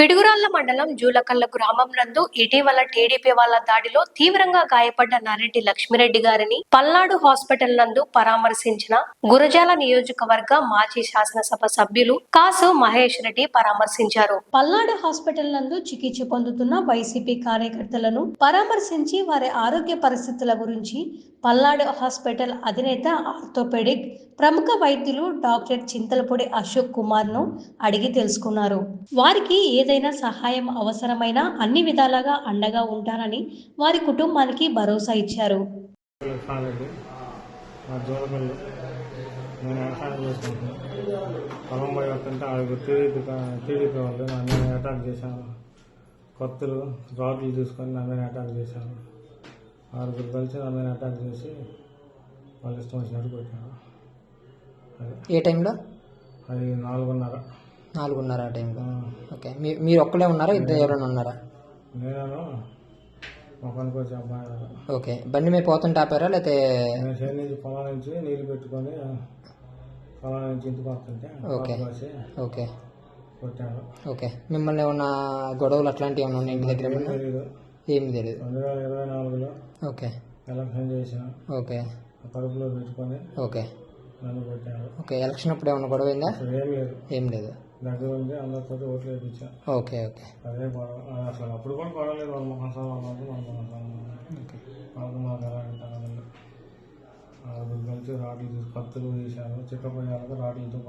పిడుగురాళ్ళ మండలం జూలకల్ల గ్రామం నందు ఇటీవల టీడీపీ వాళ్ళ దాడిలో తీవ్రంగా గాయపడ్డ నారెడ్డి లక్ష్మిరెడ్డి గారిని పల్నాడు హాస్పిటల్ నందు పరామర్శించిన గురజాల నియోజకవర్గ మాజీ శాసనసభ సభ్యులు కాసు మహేష్ రెడ్డి పరామర్శించారు. పల్నాడు హాస్పిటల్ నందు చికిత్స పొందుతున్న వైసీపీ కార్యకర్తలను పరామర్శించి వారి ఆరోగ్య పరిస్థితుల గురించి పల్నాడు హాస్పిటల్ అధినేత ఆర్థోపెడిక్ ప్రముఖ వైద్యులు డాక్టర్ చింతలపూడి అశోక్ కుమార్ను అడిగి తెలుసుకున్నారు. వారికి ఏదైనా సహాయం అవసరమైనా అన్ని విధాలుగా అండగా ఉంటానని వారి కుటుంబానికి భరోసా ఇచ్చారు. నేను వ్యవసాయం చేసుకుంటున్నాను పొలం పోయి వస్తుంటే ఆరుగురు టీడీపీ టీడీపీ వాళ్ళు నా మీద అటాక్ చేశాను కొత్తలు రాడ్లు తీసుకొని నా మీద అటాక్ చేశాను ఆరుగురు కలిసి నా మీద అటాక్ చేసి వాళ్ళు ఇష్టం వచ్చినట్టు కొట్టాను అది ఏ టైంలో? అది నాలుగున్నర. నాలుగున్నర ఆ టైంలో ఓకే. మీ మీరు ఒక్కలే ఉన్నారా? ఇద్దరు ఎవరైనా ఉన్నారా? నేను మొక్కనికి వచ్చి అబ్బాయి గారు. ఓకే. బండి మీద పోతుంటే ఆపారా? లేకపోతే నేను చేను నుంచి పొలం నుంచి నీళ్ళు పెట్టుకొని పొలం నుంచి ఇంటికి వస్తుంటే ఓకే. కాసి ఓకే. ఓకే. మిమ్మల్ని ఏమన్నా గొడవలు అట్లాంటివి ఏమన్నా ఉన్నాయి ఇంటి దగ్గర ఏం ఏమన్నా? తెలీదు. ఏమి తెలియదు రెండు వేల ఇరవై నాలుగులో ఓకే. ఎలక్షన్ చేసిన ఓకే. కడుపులో పెట్టుకొని ఓకే. నన్ను కొట్టాడు ఓకే. ఎలక్షన్ అప్పుడు ఏమన్నా గొడవ అయిందా? అసలు ఏం లేదు. ఏం లేదు. దగ్గర ఉంది అందరితో ఓట్లు వేయించా ఓకే ఓకే. అదే అసలు అప్పుడు కూడా గొడవ లేదు వాళ్ళ మొహం సమానం మన ఓకే. వాళ్ళకు మాకు ఎలా అంటారు ఆరుగురు కలిసి రాడ్లు తీసి కత్తులు రాడ్లతో